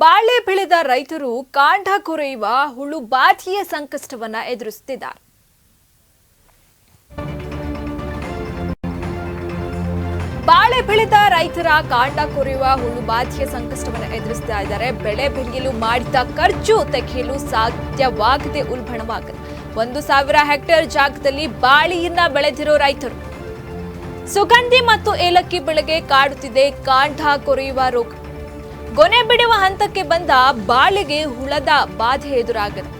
ಬಾಳೆ ಬೆಳೆದ ರೈತರು ಕಾಂಡ ಕೊರೆಯುವ ಹುಳು ಬಾಧಿಯ ಸಂಕಷ್ಟವನ್ನು ಎದುರಿಸುತ್ತಿದ್ದಾರೆ. ಬಾಳೆ ಬೆಳೆದ ರೈತರ ಕಾಂಡ ಕೊರೆಯುವ ಹುಳು ಬಾಧಿಯ ಸಂಕಷ್ಟವನ್ನು ಎದುರಿಸ್ತಾ ಇದ್ದಾರೆ. ಬೆಳೆ ಬೆಳೆಯಲು ಮಾಡಿದ ಖರ್ಚು ತೆಗೆಯಲು ಸಾಧ್ಯವಾಗದೆ ಉಲ್ಬಣವಾಗಿದೆ. ಒಂದು ಸಾವಿರ ಹೆಕ್ಟೇರ್ ಜಾಗದಲ್ಲಿ ಬಾಳೆಯನ್ನ ಬೆಳೆದಿರೋ ರೈತರು. ಸುಗಂಧಿ ಮತ್ತು ಏಲಕ್ಕಿ ಬೆಳೆಗೆ ಕಾಡುತ್ತಿದೆ. ಕಾಂಡ ಕೊರೆಯುವ ರೋಗ. ಗೊನೆ ಬಿಡುವ ಹಂತಕ್ಕೆ ಬಂದ ಬಾಳೆಗೆ ಹುಳದ ಬಾಧೆ ಎದುರಾಗಿದೆ.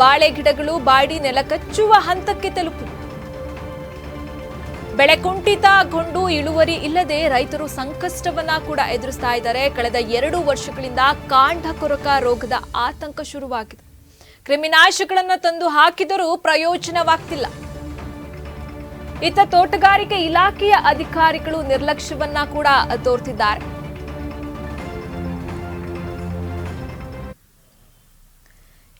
ಬಾಳೆ ಗಿಡಗಳು ಬಾಡಿ ನೆಲ ಕಚ್ಚುವ ಹಂತಕ್ಕೆ ತಲುಪು ಬೆಳೆ ಕುಂಠಿತಗೊಂಡು ಇಳುವರಿ ಇಲ್ಲದೆ ರೈತರು ಸಂಕಷ್ಟವನ್ನ ಕೂಡ ಎದುರಿಸ್ತಾ ಇದ್ದಾರೆ. ಕಳೆದ ಎರಡು ವರ್ಷಗಳಿಂದ ಕಾಂಡ ಕೊರಕ ರೋಗದ ಆತಂಕ ಶುರುವಾಗಿದೆ. ಕ್ರಿಮಿನಾಶಗಳನ್ನು ತಂದು ಹಾಕಿದರೂ ಪ್ರಯೋಜನವಾಗ್ತಿಲ್ಲ. ಇತ್ತ ತೋಟಗಾರಿಕೆ ಇಲಾಖೆಯ ಅಧಿಕಾರಿಗಳು ನಿರ್ಲಕ್ಷ್ಯವನ್ನ ಕೂಡ ತೋರ್ತಿದ್ದಾರೆ.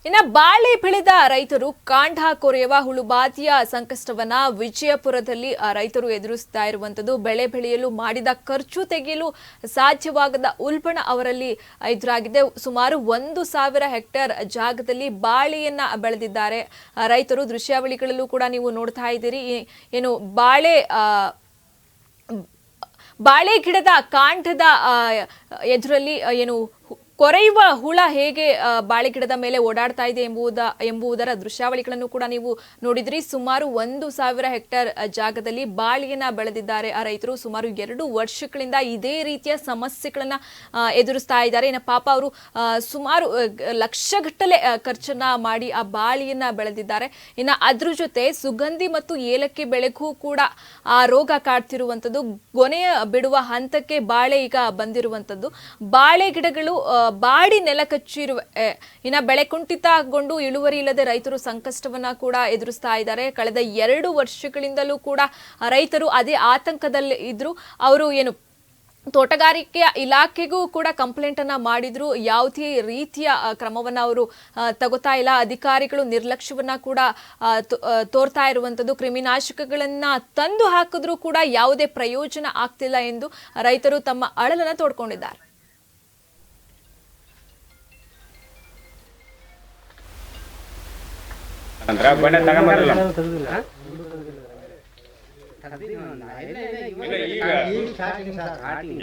ಇನ್ನ ಬಾಳೆ ಬೆಳೆದ ರೈತರು ಕಾಂಡ ಕೊರೆಯುವ ಹುಳುಬಾಧಿಯ ಸಂಕಷ್ಟವನ್ನ ವಿಜಯಪುರದಲ್ಲಿ ರೈತರು ಎದುರಿಸ್ತಾ ಇರುವಂಥದ್ದು ಬೆಳೆ ಬೆಳೆಯಲು ಮಾಡಿದ ಖರ್ಚು ತೆಗೆಯಲು ಸಾಧ್ಯವಾಗದ ಉಲ್ಬಣ ಅವರಲ್ಲಿ ಎದುರಾಗಿದೆ. ಸುಮಾರು ಒಂದು ಸಾವಿರ ಹೆಕ್ಟೇರ್ ಜಾಗದಲ್ಲಿ ಬಾಳೆಯನ್ನ ಬೆಳೆದಿದ್ದಾರೆ. ರೈತರು ದೃಶ್ಯಾವಳಿಗಳಲ್ಲೂ ಕೂಡ ನೀವು ನೋಡ್ತಾ ಇದ್ದೀರಿ. ಏನು ಬಾಳೆ ಬಾಳೆ ಗಿಡದ ಕಾಂಡದ ಎದುರಲ್ಲಿ ಏನು ಕೊರೆಯುವ ಹುಳ ಹೇಗೆ ಬಾಳೆಗಿಡದ ಬಾಳೆ ಗಿಡದ ಮೇಲೆ ಓಡಾಡ್ತಾ ಇದೆ ಎಂಬುದ ಎಂಬುದರ ದೃಶ್ಯಾವಳಿಗಳನ್ನು ಕೂಡ ನೀವು ನೋಡಿದ್ರಿ. ಸುಮಾರು ಒಂದು ಸಾವಿರ ಹೆಕ್ಟೇರ್ ಜಾಗದಲ್ಲಿ ಬಾಳೆಯನ್ನ ಬೆಳೆದಿದ್ದಾರೆ. ಆ ರೈತರು ಸುಮಾರು ಎರಡು ವರ್ಷಗಳಿಂದ ಇದೇ ರೀತಿಯ ಸಮಸ್ಯೆಗಳನ್ನ ಎದುರಿಸ್ತಾ ಇದ್ದಾರೆ. ಇನ್ನು ಪಾಪ ಅವರು ಸುಮಾರು ಲಕ್ಷಗಟ್ಟಲೆ ಖರ್ಚನ್ನ ಮಾಡಿ ಆ ಬಾಳೆಯನ್ನ ಬೆಳೆದಿದ್ದಾರೆ. ಇನ್ನು ಅದ್ರ ಜೊತೆ ಸುಗಂಧಿ ಮತ್ತು ಏಲಕ್ಕಿ ಬೆಳೆಗೂ ಕೂಡ, ಆ, ರೋಗ ಕಾಡ್ತಿರುವಂಥದ್ದು ಗೊನೆಯ ಬಿಡುವ ಹಂತಕ್ಕೆ ಬಾಳೆ ಈಗ ಬಂದಿರುವಂಥದ್ದು ಬಾಳೆ ಗಿಡಗಳು ಬಾಡಿ ನೆಲ ಕಚ್ಚಿರುವ ಆ, ಇನ್ನ ಬೆಳೆ ಕುಂಠಿತಗೊಂಡು ಇಳುವರಿ ಇಲ್ಲದೆ ರೈತರು ಸಂಕಷ್ಟವನ್ನ ಕೂಡ ಎದುರಿಸ್ತಾ ಇದ್ದಾರೆ. ಕಳೆದ ಎರಡು ವರ್ಷಗಳಿಂದಲೂ ಕೂಡ ರೈತರು ಅದೇ ಆತಂಕದಲ್ಲಿ ಇದ್ರು. ಅವರು ಏನು ತೋಟಗಾರಿಕೆಯ ಇಲಾಖೆಗೂ ಕೂಡ ಕಂಪ್ಲೇಂಟ್ ಅನ್ನ ಮಾಡಿದ್ರು. ಯಾವುದೇ ರೀತಿಯ ಕ್ರಮವನ್ನು ಅವರು ತಗೋತಾ ಇಲ್ಲ. ಅಧಿಕಾರಿಗಳು ನಿರ್ಲಕ್ಷ್ಯವನ್ನ ಕೂಡ ತೋರ್ತಾ ಇರುವಂತದ್ದು. ಕ್ರಿಮಿನಾಶಕಗಳನ್ನು ತಂದು ಹಾಕಿದ್ರೂ ಕೂಡ ಯಾವುದೇ ಪ್ರಯೋಜನ ಆಗ್ತಿಲ್ಲ ಎಂದು ರೈತರು ತಮ್ಮ ಅಳಲನ್ನ ತೋಡ್ಕೊಂಡಿದ್ದಾರೆ. ಅಂದ್ರ ಬಣ್ಣ ತಗೊಂಬರಲ್ಲ.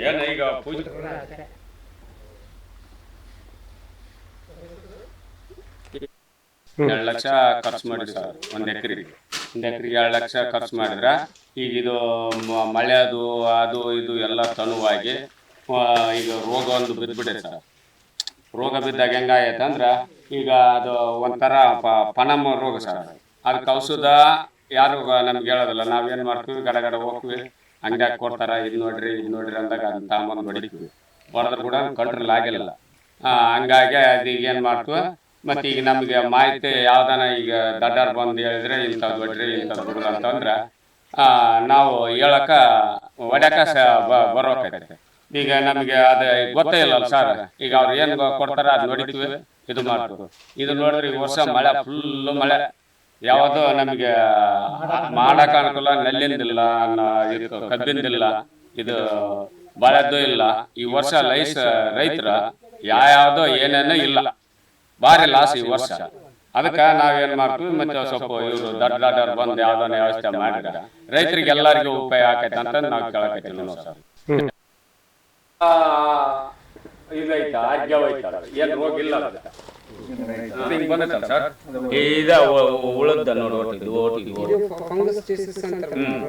ಏನ ಈಗ ಪೂಜೆ? ಎರಡು ಲಕ್ಷ ಖರ್ಚು ಮಾಡಿ ಸರ್ ಒಂದ್ ಎಕರೆಗೆ. ಒಂದ್ ಎಕರೆಗೆ ಎರಡು ಲಕ್ಷ ಖರ್ಚು ಮಾಡಿದ್ರ ಈಗ ಇದು ಮಳೆ ಅದು ಅದು ಇದು ಎಲ್ಲ ತನುವಾಗಿ ಈಗ ರೋಗ ಒಂದು ಬಿದ್ದ್ಬಿಟ್ಟೆ ಸರ್ ರೋಗ ಬಿದ್ದಾಗ ಹೆಂಗಾಗೈತೆ ಅಂದ್ರೆ ಈಗ ಅದು ಒಂಥರ ಪಣಮ್ ರೋಗ ಸರ್. ಅದು. ಅದಕ್ಕೆ ಔಷಧ ಯಾರು ನಮ್ಗೆ ಹೇಳೋದಿಲ್ಲ. ನಾವೇನು ಮಾಡ್ತೀವಿ? ಗಡ ಗಡ ಹೋಗ್ತೀವಿ. ಅಂಗಡಿಯಾಗ ಕೊಡ್ತಾರ ಇದು ನೋಡ್ರಿ ಇದು ನೋಡ್ರಿ ಅಂದಾಗ ಅದನ್ನ ತಾಂಬಂದು ಹೊಡಿತೀವಿ ಹೊಡೆದ್ರೆ ಕೂಡ ಕಂಟ್ರೋಲ್ ಆಗಿಲ್ಲ. ಹಂಗಾಗಿ ಅದು ಏನು ಮಾಡ್ತೀವಿ? ಮತ್ತೆ ಈಗ ನಮಗೆ ಮಾಹಿತಿ ಯಾವ್ದಾನ ಈಗ ದಡ್ಡಾರ್ ಬಂದು ಹೇಳಿದ್ರೆ ಇಂಥದ್ದು ಹೊಡ್ರಿ ಇಂಥದ್ದು ಬಿಡ್ರಿ ಅಂತಂದ್ರೆ ಆ, ನಾವು ಹೇಳಕ ಹೊಡ್ಯಾಕ ಸ ಬರೋಕೈತೆ. ಈಗ ನಮಗೆ ಅದು ಗೊತ್ತೇ ಇಲ್ಲ ಸರ್. ಈಗ ಅವ್ರು ಏನು ಕೊಡ್ತಾರ ಅದು ನೋಡಿದ್ವಿ ಇದು ಮಾಡ್ತೀವಿ ಇದು ನೋಡಿದ್ರೆ ಈ ವರ್ಷ ಮಳೆ ಫುಲ್ ಮಳೆ. ಯಾವುದು ನಮಗೆ ಮಾಡಕ್ ಅನುಕೂಲ, ನೆಲ್ಲಿಂದಿಲ್ಲ ಕಬ್ಬಿಂದಿಲ್ಲ. ಇದು ಬಾಳೆದ್ದು ಇಲ್ಲ. ಈ ವರ್ಷ ಲೈಸ್ ರೈತರ ಯಾವ್ಯಾವ್ದೋ ಏನೇನೋ ಇಲ್ಲ. ಭಾರಿ ಲಾಸ್ ಈ ವರ್ಷ. ಅದಕ್ಕೆ ನಾವೇನ್ ಮಾಡ್ತೀವಿ, ಮತ್ತೆ ಸ್ವಲ್ಪ ಇವರು ದೊಡ್ಡ ದೊಡ್ಡವ್ರು ಬಂದು ಯಾವ್ದಾನ ವ್ಯವಸ್ಥೆ ಮಾಡಿದ್ರೆ ರೈತರಿಗೆ ಎಲ್ಲರಿಗೂ ಉಪಯೋಗ ಆಕೈತೆ ಅಂತ ನಾವು ಕೇಳಕೈತಿವಿ ಸರ್. ಇದೈತ ಆರೋಗ್ಯವೈತ ಏನ್ ಹೋಗಿಲ್ಲ ಅಂತ. ಹಿಂಗ್ ಬಂದೈತಲ್ಲ ಸರ್? ಇದ ಉಳದ ನೋಡಿ ಇದು ಇದು ಫಂಗಸ್ ಹ್ಮ್.